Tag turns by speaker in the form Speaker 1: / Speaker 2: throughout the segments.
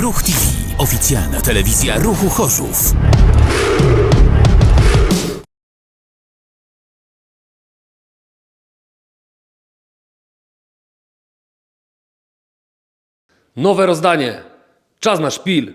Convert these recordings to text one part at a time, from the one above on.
Speaker 1: Ruch TV. Oficjalna telewizja Ruchu Chorzów.
Speaker 2: Nowe rozdanie. Czas na szpil.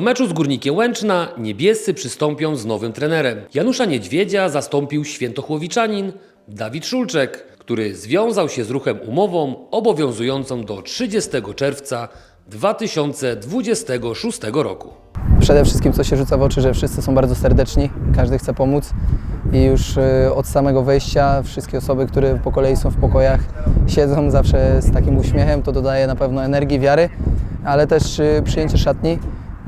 Speaker 2: Do meczu z Górnikiem Łęczna niebiescy przystąpią z nowym trenerem. Janusza Niedźwiedzia zastąpił świętochłowiczanin Dawid Szulczek, który związał się z ruchem umową obowiązującą do 30 czerwca 2026 roku.
Speaker 3: Przede wszystkim co się rzuca w oczy, że wszyscy są bardzo serdeczni, każdy chce pomóc i już y, od samego wejścia wszystkie osoby, które po kolei są w pokojach, siedzą zawsze z takim uśmiechem, to dodaje na pewno energii, wiary, ale też y, przyjęcie szatni,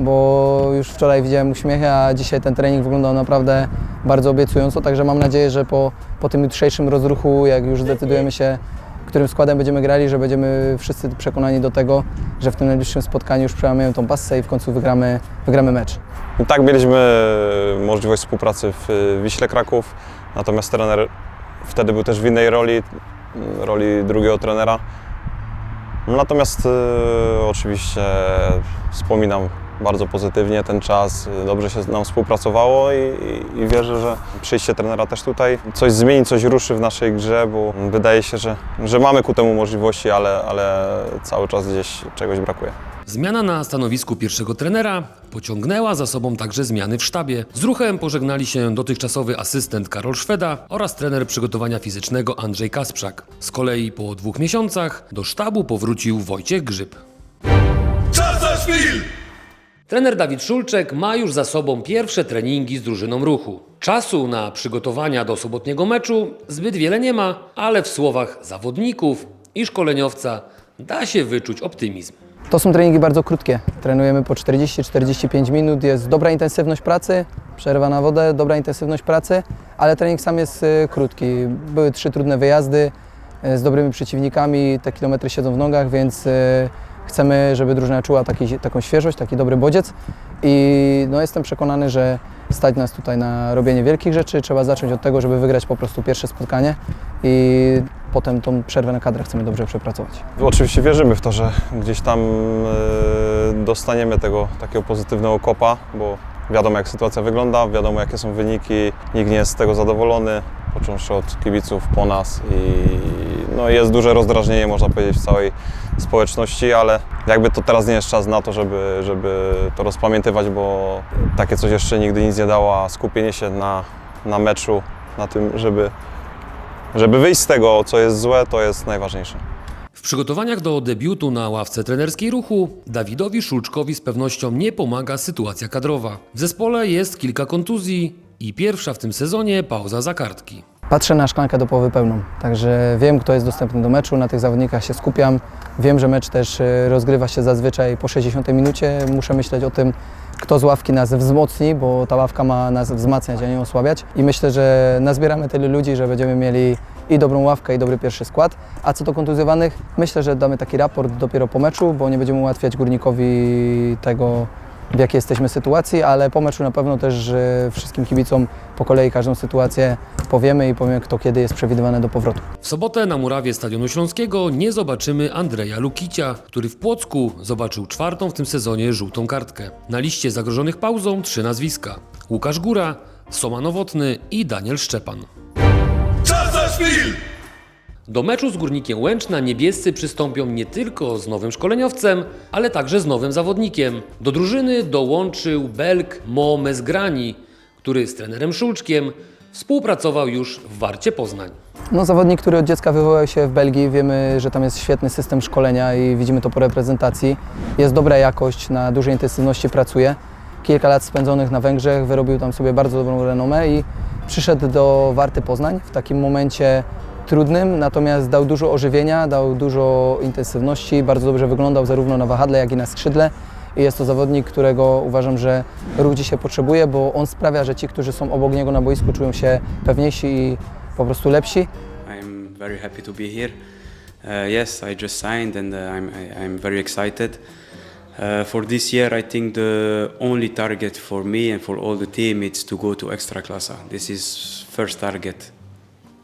Speaker 3: bo już wczoraj widziałem uśmiechy, a dzisiaj ten trening wyglądał naprawdę bardzo obiecująco, także mam nadzieję, że po, po tym jutrzejszym rozruchu, jak już zdecydujemy się którym składem będziemy grali, że będziemy wszyscy przekonani do tego, że w tym najbliższym spotkaniu już przełamiemy tą passę i w końcu wygramy, wygramy mecz.
Speaker 4: I tak mieliśmy możliwość współpracy w Wiśle Kraków, natomiast trener wtedy był też w innej roli, roli drugiego trenera. Natomiast e, oczywiście wspominam bardzo pozytywnie ten czas, dobrze się nam współpracowało i, i, i wierzę, że przyjście trenera też tutaj coś zmieni, coś ruszy w naszej grze, bo wydaje się, że, że mamy ku temu możliwości, ale, ale cały czas gdzieś czegoś brakuje.
Speaker 2: Zmiana na stanowisku pierwszego trenera pociągnęła za sobą także zmiany w sztabie. Z ruchem pożegnali się dotychczasowy asystent Karol Szweda oraz trener przygotowania fizycznego Andrzej Kasprzak. Z kolei po dwóch miesiącach do sztabu powrócił Wojciech Grzyb.
Speaker 5: Czas na szpil!
Speaker 2: Trener Dawid Szulczek ma już za sobą pierwsze treningi z drużyną ruchu. Czasu na przygotowania do sobotniego meczu zbyt wiele nie ma, ale w słowach zawodników i szkoleniowca da się wyczuć optymizm.
Speaker 3: To są treningi bardzo krótkie. Trenujemy po 40-45 minut, jest dobra intensywność pracy, przerwa na wodę, dobra intensywność pracy, ale trening sam jest y, krótki. Były trzy trudne wyjazdy y, z dobrymi przeciwnikami, te kilometry siedzą w nogach, więc y, chcemy, żeby drużyna czuła taki, taką świeżość, taki dobry bodziec i no, jestem przekonany, że stać nas tutaj na robienie wielkich rzeczy. Trzeba zacząć od tego, żeby wygrać po prostu pierwsze spotkanie i potem tą przerwę na kadrę chcemy dobrze przepracować.
Speaker 4: Oczywiście wierzymy w to, że gdzieś tam e, dostaniemy tego takiego pozytywnego kopa, bo wiadomo jak sytuacja wygląda, wiadomo jakie są wyniki, nikt nie jest z tego zadowolony, począwszy od kibiców po nas i no, jest duże rozdrażnienie można powiedzieć w całej społeczności, ale jakby to teraz nie jest czas na to, żeby, żeby to rozpamiętywać, bo takie coś jeszcze nigdy nic nie dało, a skupienie się na, na meczu, na tym, żeby, żeby wyjść z tego, co jest złe, to jest najważniejsze.
Speaker 2: W przygotowaniach do debiutu na ławce trenerskiej ruchu Dawidowi Szulczkowi z pewnością nie pomaga sytuacja kadrowa. W zespole jest kilka kontuzji i pierwsza w tym sezonie pauza za kartki.
Speaker 3: Patrzę na szklankę do połowy pełną, także wiem, kto jest dostępny do meczu, na tych zawodnikach się skupiam. Wiem, że mecz też y, rozgrywa się zazwyczaj po 60 minucie. Muszę myśleć o tym, kto z ławki nas wzmocni, bo ta ławka ma nas wzmacniać, a nie osłabiać. I myślę, że nazbieramy tyle ludzi, że będziemy mieli i dobrą ławkę, i dobry pierwszy skład. A co do kontuzjowanych, myślę, że damy taki raport dopiero po meczu, bo nie będziemy ułatwiać górnikowi tego, w jakiej jesteśmy sytuacji, ale po meczu na pewno też wszystkim kibicom po kolei każdą sytuację powiemy i powiemy, kto kiedy jest przewidywany do powrotu.
Speaker 2: W sobotę na murawie Stadionu Śląskiego nie zobaczymy Andrzeja Lukicia, który w Płocku zobaczył czwartą w tym sezonie żółtą kartkę. Na liście zagrożonych pauzą trzy nazwiska. Łukasz Góra, Soma Nowotny i Daniel Szczepan.
Speaker 5: Czas na szpil!
Speaker 2: Do meczu z Górnikiem Łęczna niebiescy przystąpią nie tylko z nowym szkoleniowcem, ale także z nowym zawodnikiem. Do drużyny dołączył Belg Mo Mezgrani, który z trenerem Szulczkiem współpracował już w Warcie Poznań.
Speaker 3: No, zawodnik, który od dziecka wychował się w Belgii, wiemy, że tam jest świetny system szkolenia i widzimy to po reprezentacji. Jest dobra jakość, na dużej intensywności pracuje. Kilka lat spędzonych na Węgrzech, wyrobił tam sobie bardzo dobrą renomę i przyszedł do Warty Poznań w takim momencie trudnym, natomiast dał dużo ożywienia, dał dużo intensywności, bardzo dobrze wyglądał zarówno na wahadle, jak i na skrzydle. I jest to zawodnik, którego uważam, że ruch dzisiaj potrzebuje, bo on sprawia, że ci, którzy są obok niego na boisku, czują się pewniejsi i po prostu lepsi.
Speaker 6: I'm very happy to be here. Uh, yes, I just signed and uh, I'm, I, I'm very excited. Uh, for this year, I think the only target for me and for all the team is to go to Extraklasa. This is first target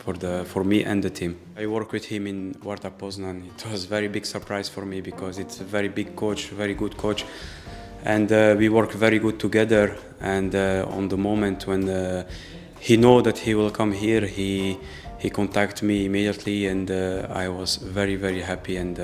Speaker 6: for the for me and the team. I work with him in Warta Poznan. It was a very big surprise for me because it's a very big coach, very good coach, and uh, we work very good together. And uh, on the moment when uh, he know that he will come here, he he contacted me immediately, and uh, I was very very happy and.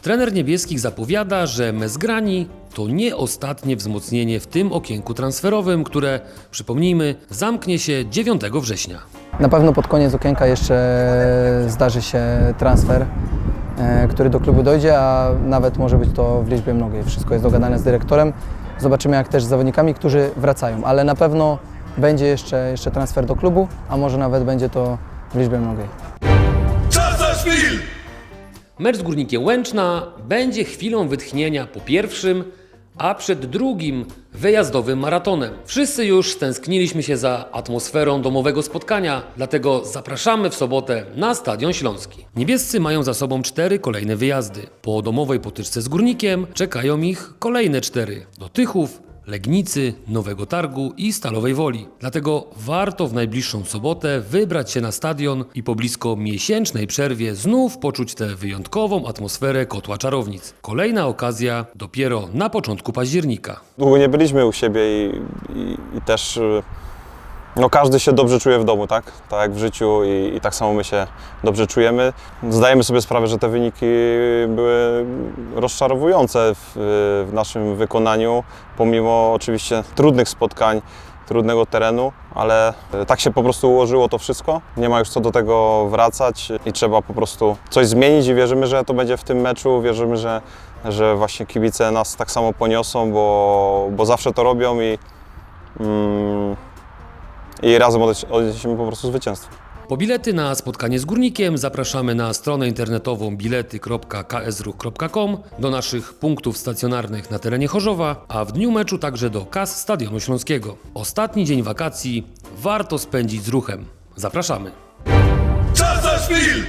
Speaker 2: Trener niebieskich zapowiada, że Mezgrani to nie ostatnie wzmocnienie w tym okienku transferowym, które, przypomnijmy, zamknie się 9 września.
Speaker 3: Na pewno pod koniec okienka jeszcze zdarzy się transfer, e, który do klubu dojdzie, a nawet może być to w liczbie mnogiej. Wszystko jest dogadane z dyrektorem. Zobaczymy jak też z zawodnikami, którzy wracają, ale na pewno będzie jeszcze, jeszcze transfer do klubu, a może nawet będzie to w liczbie mnogiej.
Speaker 5: Szpil!
Speaker 2: Mecz z Górnikiem Łęczna będzie chwilą wytchnienia po pierwszym, a przed drugim wyjazdowym maratonem. Wszyscy już stęskniliśmy się za atmosferą domowego spotkania, dlatego zapraszamy w sobotę na Stadion Śląski. Niebiescy mają za sobą cztery kolejne wyjazdy. Po domowej potyczce z Górnikiem czekają ich kolejne cztery. Do Tychów, Legnicy, Nowego Targu i Stalowej Woli. Dlatego warto w najbliższą sobotę wybrać się na stadion i po blisko miesięcznej przerwie znów poczuć tę wyjątkową atmosferę kotła czarownic. Kolejna okazja dopiero na początku października.
Speaker 4: Długo nie byliśmy u siebie i, i, i też y, no każdy się dobrze czuje w domu, tak? Tak jak w życiu i, i tak samo my się dobrze czujemy. Zdajemy sobie sprawę, że te wyniki były rozczarowujące w, w naszym wykonaniu, pomimo oczywiście trudnych spotkań, trudnego terenu, ale tak się po prostu ułożyło to wszystko. Nie ma już co do tego wracać i trzeba po prostu coś zmienić i wierzymy, że to będzie w tym meczu. Wierzymy, że, że właśnie kibice nas tak samo poniosą, bo, bo zawsze to robią i, mm, i razem odnieś- odniesiemy po prostu zwycięstwo.
Speaker 2: Po bilety na spotkanie z Górnikiem zapraszamy na stronę internetową bilety.ksruch.com, do naszych punktów stacjonarnych na terenie Chorzowa, a w dniu meczu także do kas Stadionu Śląskiego. Ostatni dzień wakacji warto spędzić z ruchem. Zapraszamy!
Speaker 5: Czas za szpil!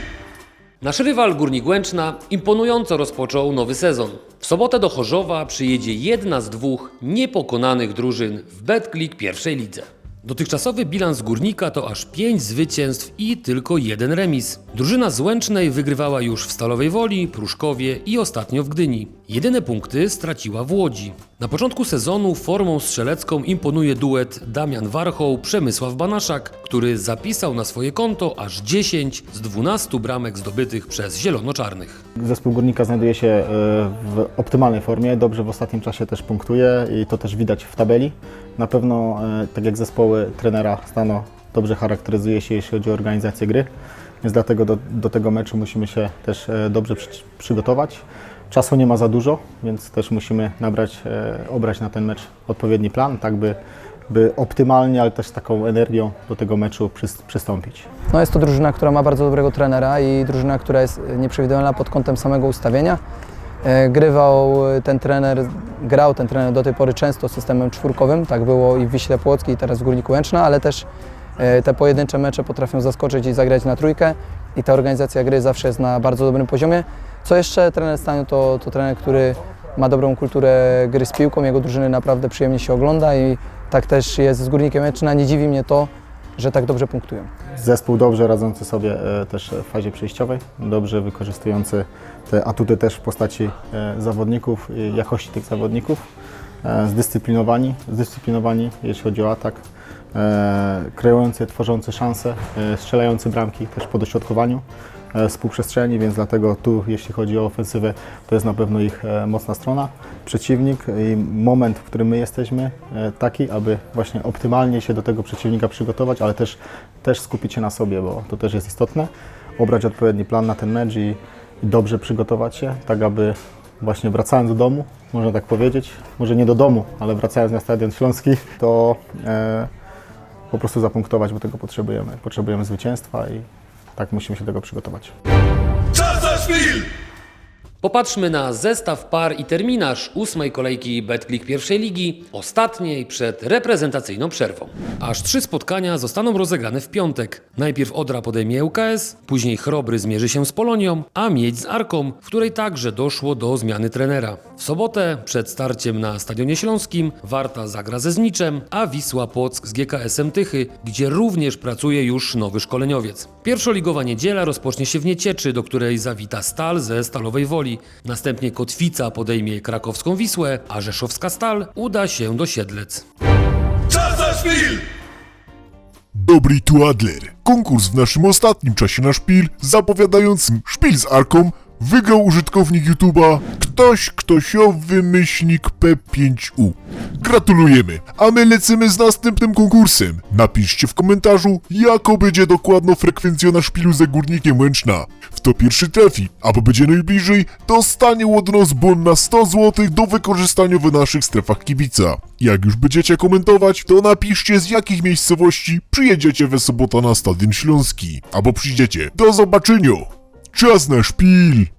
Speaker 2: Nasz rywal Górnik Łęczna imponująco rozpoczął nowy sezon. W sobotę do Chorzowa przyjedzie jedna z dwóch niepokonanych drużyn w Betclick pierwszej lidze. Dotychczasowy bilans Górnika to aż 5 zwycięstw i tylko jeden remis. Drużyna z Łęcznej wygrywała już w Stalowej Woli, Pruszkowie i ostatnio w Gdyni. Jedyne punkty straciła w Łodzi. Na początku sezonu formą strzelecką imponuje duet Damian Warchoł, Przemysław Banaszak, który zapisał na swoje konto aż 10 z 12 bramek zdobytych przez zielono-czarnych.
Speaker 7: Zespół Górnika znajduje się e, w optymalnej formie, dobrze w ostatnim czasie też punktuje i to też widać w tabeli. Na pewno, e, tak jak zespoły trenera Stano, dobrze charakteryzuje się, jeśli chodzi o organizację gry, więc dlatego do, do tego meczu musimy się też e, dobrze przy, przygotować. Czasu nie ma za dużo, więc też musimy nabrać, e, obrać na ten mecz odpowiedni plan, tak by, by optymalnie, ale też z taką energią do tego meczu przys- przystąpić.
Speaker 3: No jest to drużyna, która ma bardzo dobrego trenera i drużyna, która jest nieprzewidywalna pod kątem samego ustawienia. E, Grywał ten trener, grał ten trener do tej pory często systemem czwórkowym, tak było i w Wiśle Płockiej, teraz w Górniku Łęczna, ale też e, te pojedyncze mecze potrafią zaskoczyć i zagrać na trójkę i ta organizacja gry zawsze jest na bardzo dobrym poziomie. Co jeszcze trener Staniu to, to trener, który ma dobrą kulturę gry z piłką, jego drużyny naprawdę przyjemnie się ogląda i tak też jest z Górnikiem Łęczna. Nie dziwi mnie to, że tak dobrze punktują.
Speaker 7: Zespół dobrze radzący sobie e, też w fazie przejściowej, dobrze wykorzystujący te atuty też w postaci e, zawodników jakości tych zawodników, e, zdyscyplinowani, zdyscyplinowani jeśli chodzi o atak, e, kreujący, tworzący szanse, strzelający bramki też po dośrodkowaniu z półprzestrzeni, więc dlatego tu jeśli chodzi o ofensywę to jest na pewno ich mocna strona. Przeciwnik i moment, w którym my jesteśmy taki, aby właśnie optymalnie się do tego przeciwnika przygotować, ale też, też skupić się na sobie, bo to też jest istotne. Obrać odpowiedni plan na ten mecz i dobrze przygotować się, tak aby właśnie wracając do domu, można tak powiedzieć, może nie do domu, ale wracając na Stadion Śląski, to e, po prostu zapunktować, bo tego potrzebujemy. Potrzebujemy zwycięstwa i tak musimy się do tego przygotować.
Speaker 5: Czas za szpil!
Speaker 2: Popatrzmy na zestaw par i terminarz ósmej kolejki Betclick pierwszej ligi, ostatniej przed reprezentacyjną przerwą. Aż trzy spotkania zostaną rozegrane w piątek. Najpierw Odra podejmie ŁKS, później Chrobry zmierzy się z Polonią, a Miedź z Arką, w której także doszło do zmiany trenera. W sobotę, przed starciem na Stadionie Śląskim, Warta zagra ze Zniczem, a Wisła Płock z GKS-em Tychy, gdzie również pracuje już nowy szkoleniowiec. Pierwszoligowa niedziela rozpocznie się w Niecieczy, do której zawita Stal ze Stalowej Woli. Następnie Kotwica podejmie krakowską Wisłę, a Rzeszowska Stal uda się do Siedlec.
Speaker 5: Czas na szpil!
Speaker 8: Dobry tu Adler. Konkurs w naszym ostatnim czasie na szpil, zapowiadającym szpil z Arką, wygrał użytkownik YouTube'a ktoś ktośowy myślnik P5U. Gratulujemy, a my lecimy z następnym konkursem. Napiszcie w komentarzu, jaka będzie dokładno frekwencja na szpilu za Górnikiem Łęczna. Kto pierwszy trafi, albo będzie najbliżej, dostanie od nas bon na 100 zł do wykorzystania w naszych strefach kibica. Jak już będziecie komentować, to napiszcie z jakich miejscowości przyjedziecie we sobotę na Stadion Śląski. Albo przyjdziecie. Do zobaczenia! Czas na szpil!